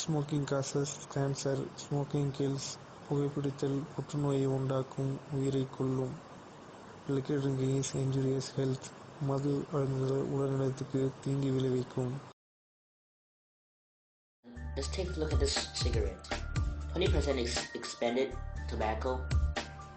Smoking causes cancer smoking kills புகைப்பிடித்தல் புற்றுநோயை உண்டாக்கும் உயிரைக் கொல்லும் liquor drinking is injurious health மது அருந்துதல் உடல்நலத்துக்கு தீங்கு விளைவிக்கும் Let's take a look at this cigarette. 20% is expended tobacco,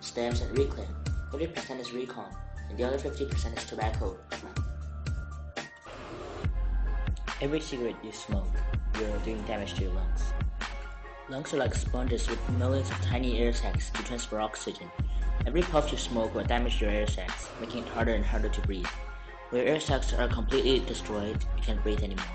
stems, and reclaim. 40% is recon, and the other 50% is tobacco. Every cigarette you smoke, you're doing damage to your lungs. Lungs are like sponges with millions of tiny air sacs to transfer oxygen. Every puff you smoke will damage your air sacs, making it harder and harder to breathe. When your air sacs are completely destroyed, you can't breathe anymore.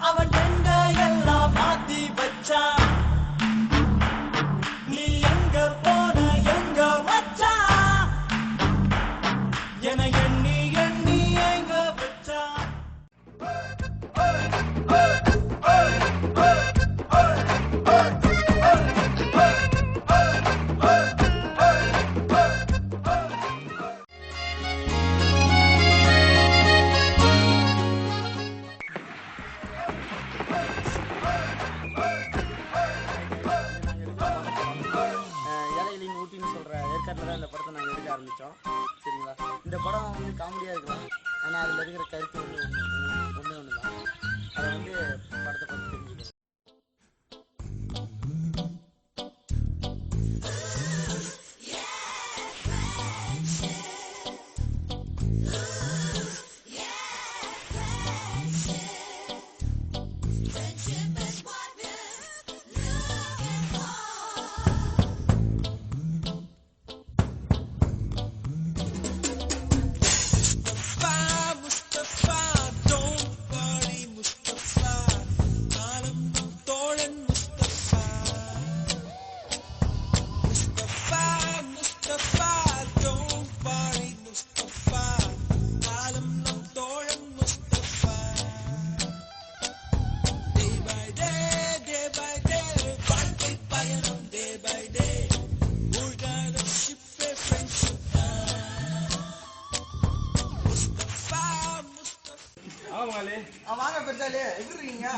அவன் வாங்க எப்படி இருக்கீங்க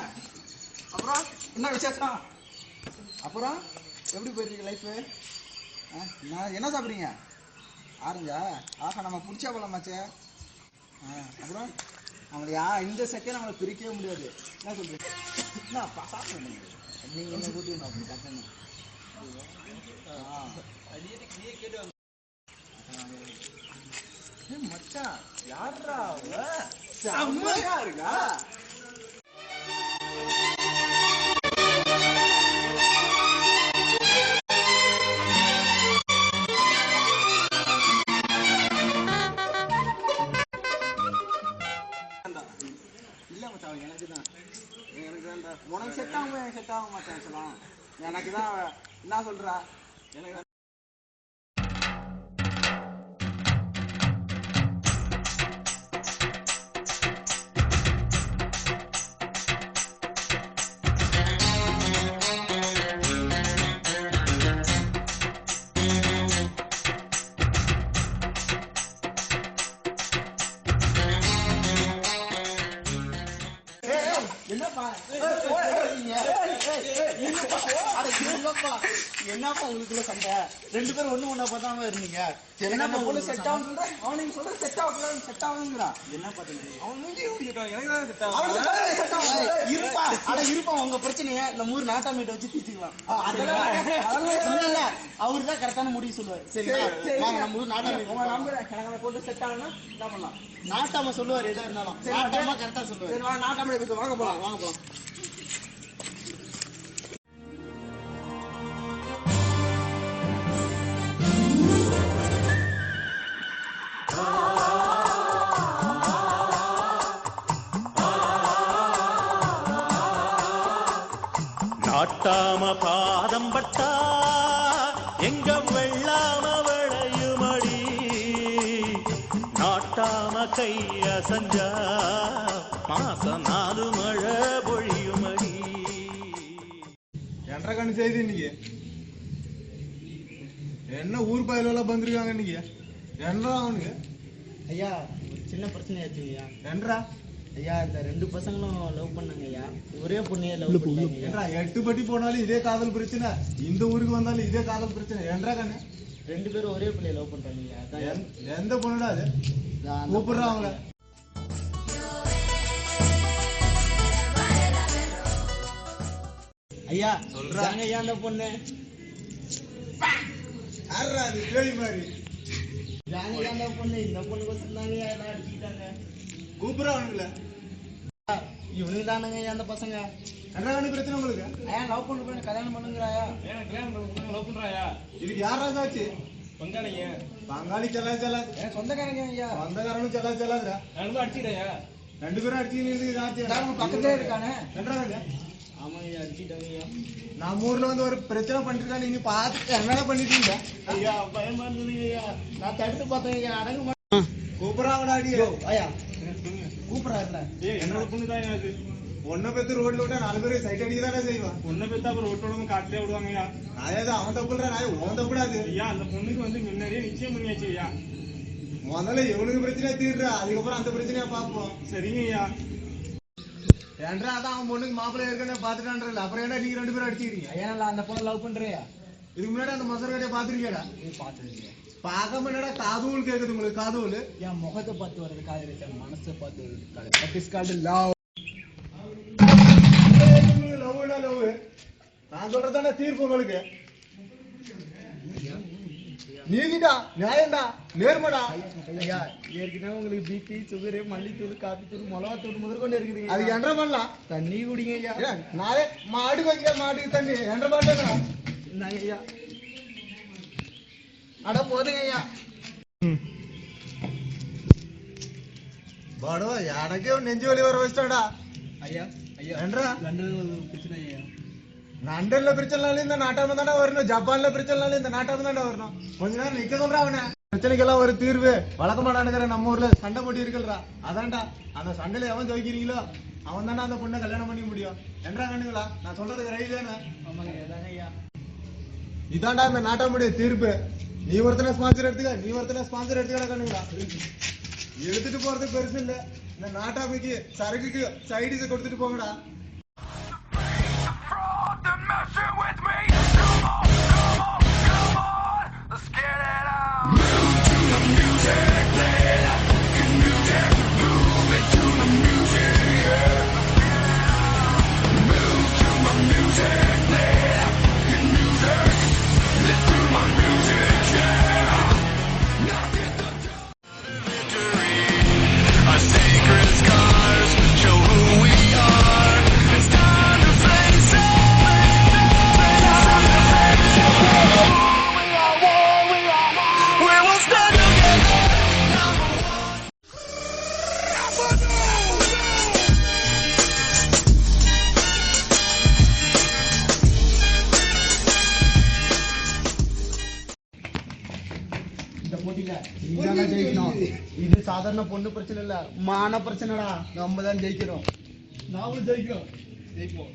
அப்புறம் என்ன விசேஷம்? அப்புறம் எப்படி போயிருக்கு லைஃபு நான் என்ன சாப்பிட்றீங்க? ஆரஞ்சா? ஆஹா நம்ம பிடிச்சா போலாமாச்சே ஆ அப்புறம் நம்மளை யா இந்த செகண்ட் நம்மளை பிரிக்கவே முடியாது. என்ன சொல்றீங்க என்ன பா சாப்பிடுங்க. நீங்கள் என்ன கூட்டி அப்படி டக்குன்னு ஆ. மச்சான் யாரா அவ செம்மையா இருக்கா? எனக்கு தான். எனக்கு உனக்கு செட் ஆகும் செட் ஆக மாட்டேன் சொல்லலாம் எனக்கு தான். என்ன சொல்றா? எனக்கு தான் என்னப்பா ஏய், ஓய், ஓய், ஏய், ஏய், ஏய், என்னப்பா? அட, என்னப்பா? என்னப்பா உங்களுக்குள்ள சண்டை? ரெண்டு பேரும் ஒண்ணு ஒண்ணா பார்த்தாம இருந்தீங்க. என்னப்பா உங்களுக்கு செட் சண்டை? ஆகுன்ற அவனுக்கு சொல்ற செட் ஆகல செட் ஆகுங்கிறான் என்னப்பா தம்பி? அவன் மூஞ்சி ஊடிக்கிட்டான் எனக்கு தான் செட் ஆகும் செட் ஆகும் இருப்பா. அட இருப்பா. உங்க பிரச்சனைய நம்ம ஊர் நாட்டாமீட்டை வச்சு தீர்த்துக்கலாம். அதெல்லாம் இல்ல. அவரு தான் கரெக்டான முடிவு சொல்லுவாரு. சரி, நம்ம ஊர் உங்க நாட்டாம நம்பர் எனக்கு போட்டு செட் ஆகணும்னா என்ன பண்ணலாம்? நாட்டாம சொல்லுவாரு எதா இருந்தாலும். நாட்டாம கரெக்டா சொல்லுவாரு. சரி வா நாட்டாம பேச வாங்க போலாம். வாங்க போலாம். நாட்டாம பாதம் பட்டா எங்க வெள்ளாம விளையுமடி. நாட்டாம கை அசஞ்சா மாசம் நாலு மழை பொழியுமடி. என்ற கண்ணு செய்தி இன்னைக்கு? என்ன ஊர் பயில எல்லாம் வந்திருக்காங்க இன்னைக்கு? என்றா அவனுக்கு? ஐயா சின்ன பிரச்சனை ஆச்சு ஐயா. என்றா ஐயா இந்த ரெண்டு பசங்களும் லவ் பண்ணாங்க ஐயா. ஒரே பொண்ணையே லவ் பண்ணாங்க என்றா எட்டு பட்டி போனாலும் இதே காதல் பிரச்சனை. இந்த ஊருக்கு வந்தாலும் இதே காதல் பிரச்சனை. என்றா கண்ணு? ரெண்டு பேரும் ஒரே பிள்ளைய லவ் பண்றாங்க ஐயா. எந்த- பொண்ணுடா அது? நான் அந்த கூப்பிடுறா அவங்கள ஐயா. சொல்றா. சொல்றாங்க ஐயா அந்த பொண்ணு? யாரா அது? கேள்வி மாதிரி. இந்த பொண்ணு? కోసం தாங்க ஐயா எல்லாம் அடிச்சுக்கிட்டாங்க கூப்பிடுறா அவனுங்கள இவனுக்கு தானுங்க அந்த பசங்க. கண்ணு பிரச்சனை உங்களுக்கு? ஐயா லவ் பண்ண கல்யாணம் பண்ணுங்கறாயா? இதுக்கு யாரா சாச்சு பங்காளி செல்லா என் சொந்தக்காரங்க ஐயா. சொந்தக்காரனும் செல்லா செல்லாதுடா. ரெண்டு பேரும் அடிச்சு சாச்சு அவங்க பக்கத்துலயே இருக்கானே. கண்ணு ஆமாங்க ஐயா அடிச்சுட்டாங்க ஐயா. நம்ம ஊர்ல வந்து ஒரு பிரச்சனை பண்ணிட்டு நீங்க பார்த்து என்னடா பண்ணிட்டீங்க ஐயா பயமா இருந்ததுங்க ஐயா. நான் தடுத்து பார்த்தேன் ஐயா அடங்க மாட்டேன் கூப்பிடுறாங்கடா அடி ஐயா கூப்பிடுறாருல. என்னோட பொண்ணு தான் ஒன்ன பெத்து ரோட்ல விட்டா நாலு பேர் சைட் அடிக்க தானே செய்வான். பொண்ணை பெத்து அப்புறம் ரோட்டோட வந்து காட்டிலே விடுவாங்க ஐயா நாயது அவன் தப்புடுறா நாய் உன் தப்புடாது ஐயா அந்த பொண்ணுக்கு வந்து முன்னாடியே நிச்சயம் பண்ணியாச்சு ஐயா. முதல்ல எவனுக்கு பிரச்சனையா தீர்றா அதுக்கப்புறம் அந்த பிரச்சனையா பாப்போம் சரிங்க ஐயா. ஏன்றா அதான் அவன் பொண்ணுக்கு மாப்பிள்ளை ஏற்கனவே பாத்துட்டான்றல அப்புறம் என்ன நீங்க ரெண்டு பேரும் அடிச்சுக்கிறீங்க? நான் அந்த பொண்ணை லவ் பண்றியா? இதுக்கு முன்னாடி அந்த மசர் கடையை பாத்துருக்கியாடா நீ பாத்துருக்கீங்க பார்க்காம என்னடா காதுவல் கேக்குது உங்களுக்கு காதுவல் என் முகத்தை பார்த்து வர்றது காதல் என் மனசை பார்த்து வர்றது காதல் that is called love love love நான் சொல்றதானே தீர்ப்பு உங்களுக்கு நீதிடா நியாயம்டா நேர்மடா ஐயா ஏற்கனவே உங்களுக்கு பிபி சுகர் மல்லித்தூள் காபி தூள் மிளகாத்தூள் முதற்கொண்டு இருக்குதுங்க அதுக்கு என்ன பண்ணலாம் தண்ணி குடிங்க ஐயா நாளே மாடு வைக்க மாட்டுக்கு தண்ணி பாட்டுறா இந்தாங்க ஐயா அட போதுங்க ஐயா பாடோ எனக்கே நெஞ்சு வலி வர வச்சிட்டாடா. ஐயா ஐயா. என்றா பிரச்சனை ஐயா. லண்டன்ல பிரச்சனைனால இந்த நாட்டாம தானே வரணும். ஜப்பான்ல பிரச்சனைனால இந்த நாட்டாம தானே வரணும். கொஞ்ச நேரம் நிக்க சொல்றா அவன. பிரச்சனைக்கெல்லாம் ஒரு தீர்வு. வழக்கமா நடக்கிற நம்ம ஊர்ல சண்டை போட்டி இருக்கல்றா அதான்டா. அந்த சண்டையில எவன் துவைக்கிறீங்களோ அவன் தானே அந்த பொண்ணை கல்யாணம் பண்ணிக்க முடியும். என்றா கண்ணுங்களா? நான் சொல்றதுக்கு ரைட் தானே ஆமாங்க இதான்டா இந்த நாட்டாமுடைய தீர்ப்பு. நீ ஒருத்தனை ஸ்பான்சர் எடுத்துக்க நீ ஒருத்தனை ஸ்பான்சர் எடுத்துக்கடா கண்ணுங்களா எடுத்துட்டு போறது பெருசு இல்ல இந்த நாட்டாமைக்கு சரக்குக்கு சைடிஸ கொடுத்துட்டு போங்கடா நீதானே ஜெயிக்கணும். இது சாதாரண பொண்ணு பிரச்சனை இல்ல. மான பிரச்சனைடா. நம்ம தான் ஜெயிக்கிறோம். நாமளும் ஜெயிக்கிறோம். ஜெயிப்போம்.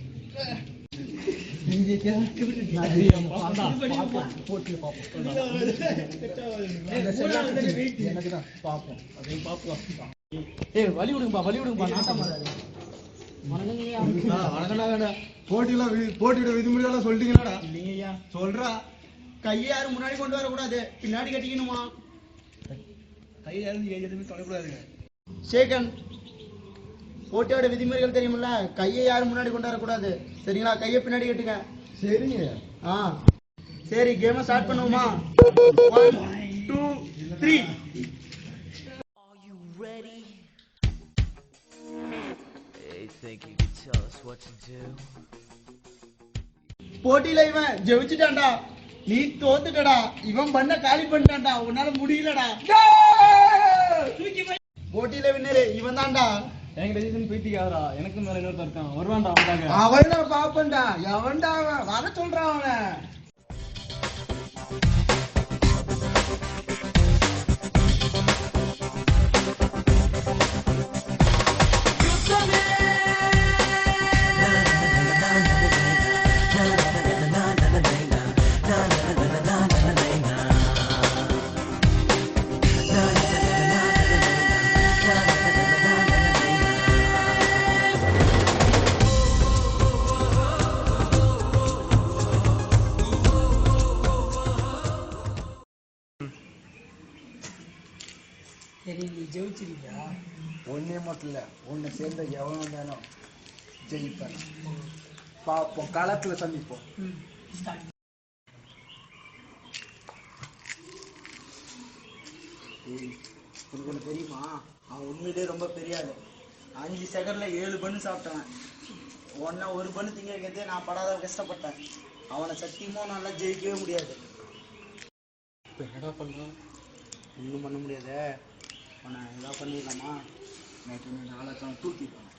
வலி விடுங்கப்பா வலி விடுங்கப்பா நாட்டம் வி- போட்டியோட விதிமுறைகள்லாம் சொல்லிட்டீங்களாடா? இல்லைங்கய்யா சொல்றா. கையை யாரும் முன்னாடி கொண்டு வரக்கூடாது. பின்னாடி கட்டிக்கணுமா? கையில இருந்து எதுவுமே தொடக்கூடாதுங்க சேகன் போட்டியோட விதிமுறைகள் தெரியுமில்ல? கையை யாரும் முன்னாடி கொண்டு வரக்கூடாது. சரிங்களா? கையை பின்னாடி கட்டுங்க. சரிங்க. ஆ. சரி கேமை ஸ்டார்ட் பண்ணுவோமா? One two three? போட்டியில இவன் ஜெயிச்சுட்டான்டா. நீ தோத்துட்டடா. இவன் பண்ண காலி பண்ணிட்டான்டா. உன்னால முடியலடா. போட்டியில வின்னரு இவன் தான்டா எங்க ரெஜிஸ்ட்ரேஷன் போயிட்டீங்க எனக்கு மேல இன்னொருத்தர் இருக்கான். வருவான்டா அவன் பாப்பன்டா? எவன்டா அவன்? வர சொல்றான் அவனை. ஜெயிச்சிருக்கியா ஒன்னே மட்டும் இல்ல உன்னை சேர்ந்த எவன் வந்தாலும் ஜெயிப்பேன் பார்ப்போம் களத்துல சந்திப்போம். உனக்கு ஒண்ணு தெரியுமா? அவன் உண்மையிலேயே ரொம்ப பெரிய ஆளு. அஞ்சு செகண்ட்ல ஏழு பண்ணு சாப்பிட்டவன் ஒன்ன ஒரு பண்ணு திங்க வைக்கிறதே நான் படாத கஷ்டப்பட்டேன். அவனை சத்தியமா நல்லா ஜெயிக்கவே முடியாது. இப்போ என்னடா பண்ணலாம் ஒன்றும் பண்ண முடியாதே. அவனை ஏதாவது பண்ணிடலாமா? நேற்று நீ நாளைக்கு அவன்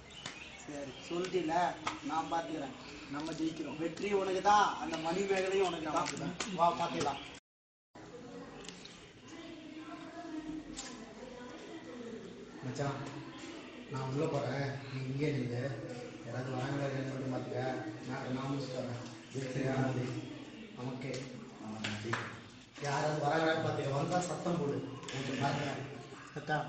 சரி சொல்லிட்டில நான் பார்த்துக்கிறேன் நம்ம ஜெயிக்கிறோம். வெற்றி உனக்கு தான் அந்த மணி மேகலையும் உனக்கு தான் வா பார்த்துக்கலாம் மச்சான் நான் உள்ள போறேன். நீ இங்கே நில்லு. யாராவது வராங்களா இல்லைன்னு மட்டும் பார்த்துக்க நான் நான் முடிச்சுட்டு வரேன். வெற்றியானது நமக்கே. யாராவது வராங்களான்னு பார்த்துக்க வந்தா சத்தம் போடு. thật cao